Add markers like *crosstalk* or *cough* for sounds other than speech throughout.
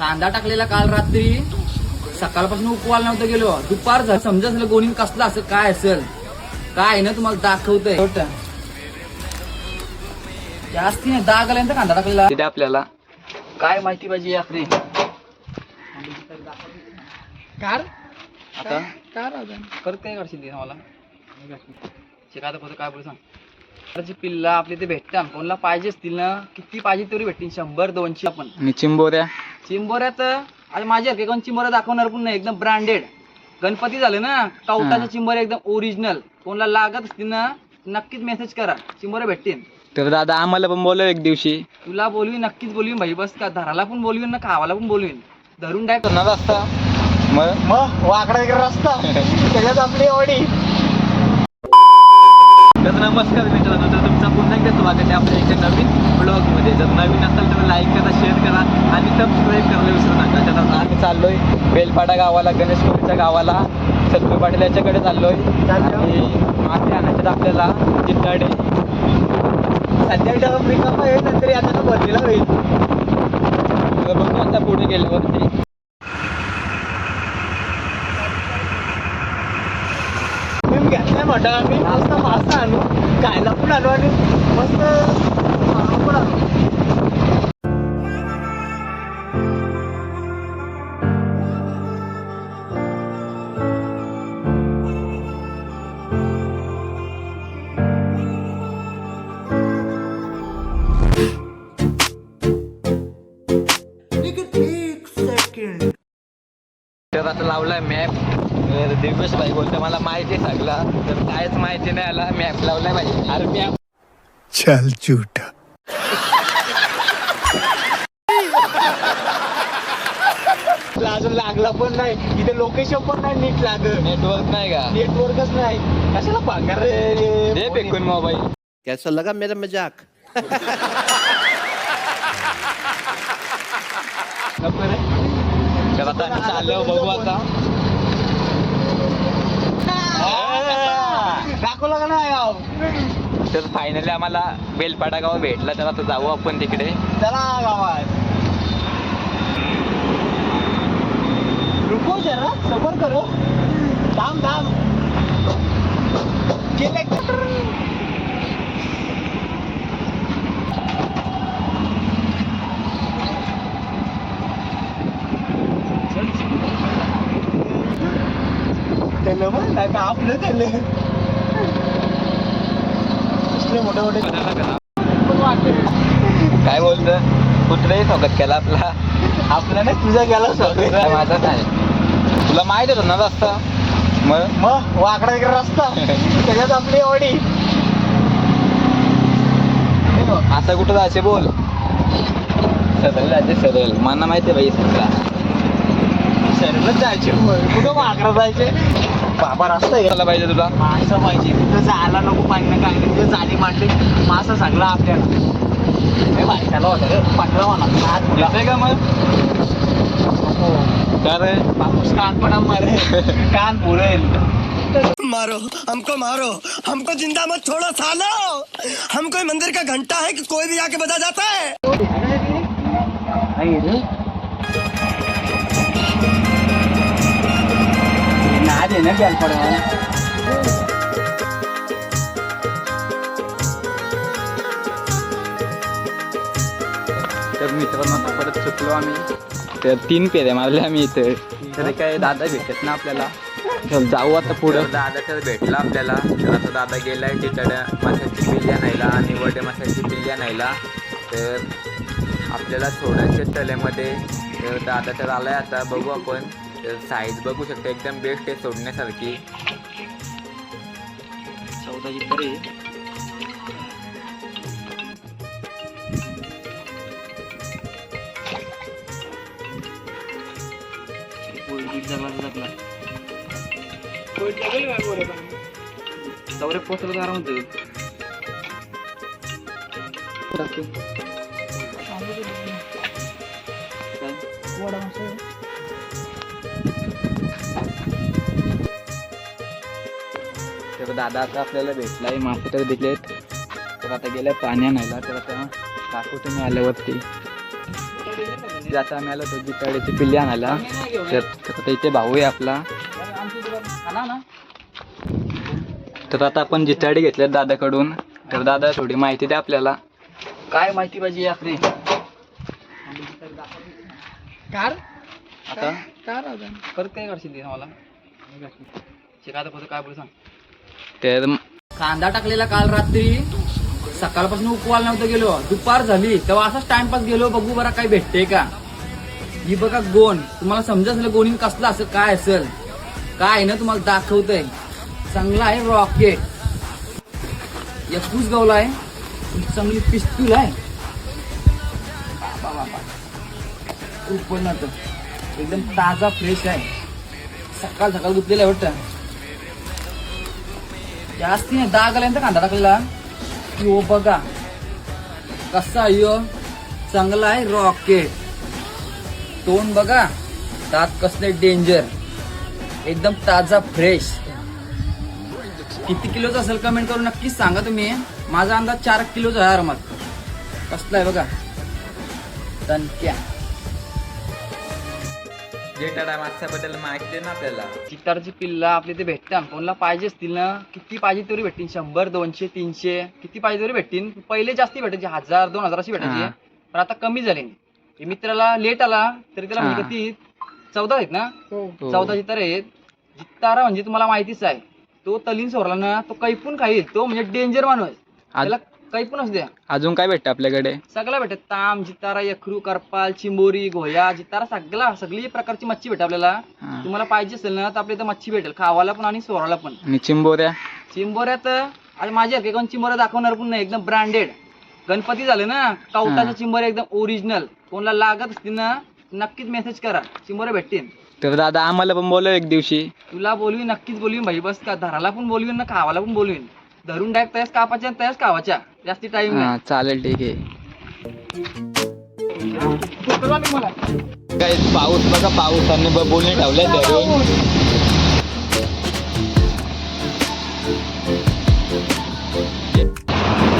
कांदा टाकलेला काल रात्री. सकाळपासून उपवाल नव्हतं गेलो. दुपार झालं. समजा झालं गोणी कसलं असं काय असेल? काय ना तुम्हाला दाखवतंय. जास्त नाही दाग आल्यानंतर कांदा टाकलेला. तिथे आपल्याला. काय माहिती पाहिजे यात्री कार? आता? कार काय करशील ते मला शिकायचं होतं काय बोल सांग. जी पिल्ला आपली ते भेटतात. कोणाला पाहिजे असतील ना किती पाहिजे तरी भेटतील. शंभर दोनशे आपण. आणि चिंबोऱ्या. चिंबोऱ्यात आज माझ्या कोण चिंबोऱ्या दाखवणार पण नाही एकदम ब्रँडेड गणपती झाले ना कवटाच्या. चिंबोऱ्या एकदम ओरिजिनल कोणाला लागत असतील ना नक्कीच मेसेज करा. चिंबोऱ्या भेटतील. तर दादा आम्हाला पण बोलव एक दिवशी. तुला बोलवीन नक्कीच बोलवीन भाई. बस का धराला पण बोलवीन ना खावाला पण बोलवीन. धरून डायरेक्ट करणार असता? मग? मग? वाकडा रस्ता. *laughs* त्याच्यात आपली ऑडी तर नमस्कार मित्रांनो तर तुमचं पुन्हा एकदा स्वागत आहे आपल्या एका नवीन ब्लॉगमध्ये जर नवीन असाल तर लाईक करा शेअर करा आणि सबस्क्राईब करायला विसरू नका. तर आता आम्ही चाललोय बेलपाडा गावाला गणेशपुरीच्या गावाला. सत्तू पाटील याच्याकडे चाललोय. आणि मासे आणायचे आपल्याला जिल्हाडे सध्या डब रिकामा आहे नंतर आता भरलेला होईल. बघू आता पुढे गेल्यावरती मी म्हटलं आम्ही मस्त मासा आणू. खायला पण आणू आणि मस्त पण आणू. आता लावलाय मॅप तर दिवस भाई बोलतो मला माहिती आहे सगळं तर कायच माहिती नाही आला मॅप लावलाय भाई. अरे मॅप चल झूठा. अजून लागला पण नाही. इथे लोकेशन पण नाही नीट लागत नेटवर्क नाही का? नेटवर्कच नाही. कशाला पांघर रे दे फेकून मोबाईल कैसा लगा मेरा मजाक नको रे. तर आता चाललो बघू आता दाखवलं का नाही गाव तर फायनली आम्हाला बेलपाडा गाव भेटला तर आता जाऊ आपण तिकडे. चला गावात. रुको जरा सबर करो. थांब थांब. गेले. त्याला पण नाही तर आपलं त्याला मोठे मोठे काय बोलत कुठलंही स्वागत केला आपला. आपला नाही तुझा गेला सगळं माझा नाही. तुला माहीत होतं ना रस्ता? मग? मग? वाकडा इकडे रस्ता. त्याच्यात आपली ऑडी. असं कुठं जायचे बोल. सरळ जायचे सरळ मला माहिती आहे बाई सगळा सर्वच जायचे. कुठं वाकडा जायचे? बाबा रस्ता आहे पाहिजे तुला. माणसं पाहिजे. तिथं जायला नको पाहिजे काय तिथं झाली मांडली मासा सगळा आपल्याला. हे होतं म्हणा का मग? हो. बापूस कान पण मारे कान पुरेल. मारो हमको मारो. हमको जिंदा मत छोड़ो सालो. हम कोई मंदिर का घंटा है कि कोई भी आके बजा जाता है? नाद आहे ना बेलपडा तर मित्रांनो आता परत चुकलो आम्ही तर तीन पेऱ्या मारल्या आम्ही इथे तरी काय दादा भेटत ना आपल्याला तर जाऊ आता पुढं दादा तर भेटला आपल्याला तर आता दादा गेलाय तिकडे माशाची पिल्ल्या नाहीला आणि वडे माशाची पिल्ल्या नाहीला तर आपल्याला सोडायचे तल्यामध्ये तर दादा तर आलाय आता बघू आपण तर साईज बघू शकतो एकदम बेस्ट आहे सोडण्यासारखी. चौदाची तरी. चौरे पोचलं आराम होतं तर दादा आता आपल्याला भेटलाय मासे तर दिलेत. तर आता गेल्या पाण्या नाहीला तर आता काकू तुम्ही आल्यावरती आता आम्ही आलो होतो जिताड्याची पिल्ली आणायला. तर इथे भाऊ आहे आपला. तर आता आपण जिताडे घेतले दादाकडून. तर दादा थोडी माहिती द्या आपल्याला. काय माहिती पाहिजे यात्री कार? आता? कार परत काय करशील ते मला शिकायचं काय बोल सांग? तर कांदा टाकलेला काल रात्री. सकाळपासून उपवाल नव्हतं गेलो. दुपार झाली. तेव्हा असाच टाइमपास गेलो. बघू बरा काही भेटते का. ही बघा गोण. तुम्हाला समजत असेल गोणी कसलं असं काय असेल. काय आहे ना तुम्हाला दाखवतंय. चांगला आहे रॉकेट एकूच गवला आहे. चांगली पिस्तूल आहे. बाबा बाबा. एकदम ताजा फ्रेश आहे. सकाळ सकाळ गुतलेला आहे वाटतं. जास्ती नाही ಅಂತ आल्यानंतर कांदा टाकलेला यो बघा कसा यो चांगला आहे रॉकेट तोंड बघा दात कसले डेंजर एकदम ताजा फ्रेश किती किलोचा असेल कमेंट करून नक्कीच सांगा तुम्ही माझा अंदाज चार किलोचा आहे मग कसला आहे बघा दणक्या जिताडा मागच्याबद्दल माहिती दे ना आपल्याला. चित्तारची पिल्ला आपली ते भेटतात. कोणाला पाहिजे असतील ना किती पाहिजे तेवढी भेटतील. शंभर दोनशे तीनशे किती पाहिजे तेवढी भेटतील. पहिले जास्ती भेटायची हजार दोन हजार अशी भेटायची. हा. पण आता कमी झाले. हे मित्राला लेट आला तरी त्याला म्हणजे हा. किती चौदा आहेत ना? हो. चौदा चित्तार आहेत. जित्तारा म्हणजे तुम्हाला माहितीच आहे. तो तलीन सोरला ना तो कैपून खाईल. तो म्हणजे डेंजर माणूस. त्याला कैपून असू द्या. अजून काय भेटतं आपल्याकडे? सगळं भेटत. ताम जितारा यखरू करपाल चिंबोरी घोया जितारा सगळा सगळी प्रकारची मच्छी भेट आपल्याला. हा. तुम्हाला पाहिजे असेल ना तर आपल्या इथं मच्छी भेटेल. खावाला पण आणि सोराला पण. आणि चिंबोऱ्या? चिंबोऱ्यात आणि माझ्या कोण चिंबोऱ्या दाखवणार पण नाही एकदम ब्रँडेड गणपती झाले ना कवटाच्या हा. चिंबोऱ्या एकदम ओरिजिनल कोणाला लागत असतील ना नक्कीच मेसेज करा. चिंबोऱ्या भेटतील. तर दादा आम्हाला पण बोलव एक दिवशी. तुला बोलवीन नक्कीच बोलवीन भाई. बस का धराला पण बोलवीन ना खावाला पण बोलवीन. धरून डायरेक्ट तयाच कापाच्या आणि तयाच खावाच्या. जास्ती टाइम हा नाही चालेल ठीक आहे. काय पाऊस बघा पावसाने बोलणे ठेवलंय धरून.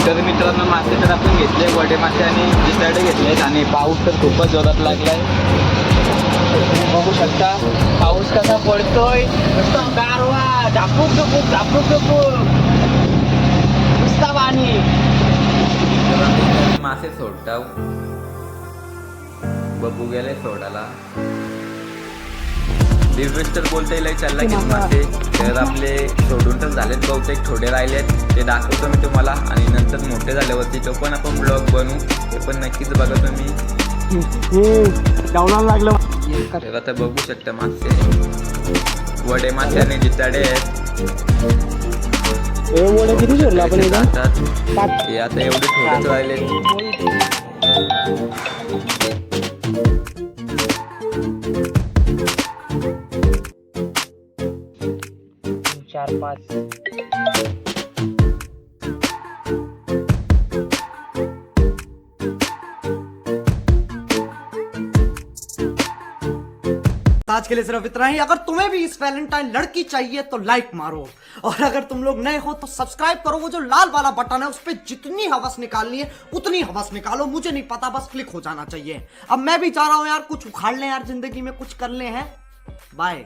तर मित्रांनो मासे तर आपण घेतले वडे मासे आणि जिताडे घेतलेत आणि पाऊस तर खूपच जोरात लागलाय. बघू शकता पाऊस कसा पडतोय. नुसता गारवा झापूक झुपूक झापूक झुपूक. मासे सोडताव. बबू गेले सोडाला दिव्येश तर बोलता येईल चालला की मासे. तर आपले सोडून तर झालेत बहुतेक थोडे राहिलेत. ते दाखवतो मी तुम्हाला. आणि नंतर मोठे झाल्यावरती तो पण आपण ब्लॉग बनवू. ते पण नक्कीच बघा तुम्ही. लागलं. तर आता बघू शकता मासे. वडे मासे आणि जिताडे आहेत. किती सोडलं आपण एकदा जातात. हे आता एवढे थोडेच राहिले चार पाच आज के लिए सिर्फ़ इतना ही। अगर तुम्हें भी इस वैलेंटाइन लड़की चाहिए तो लाइक मारो। और अगर तुम लोग नए हो तो सब्सक्राइब करो। वो जो लाल वाला बटन है, उस पर जितनी हवस निकालनी है, उतनी हवस निकालो। मुझे नहीं पता, बस क्लिक हो जाना चाहिए। अब मैं भी जा रहा हूँ यार, कुछ उखाड़ लें यार, ज़िंदगी में कुछ कर ले हैं। बाय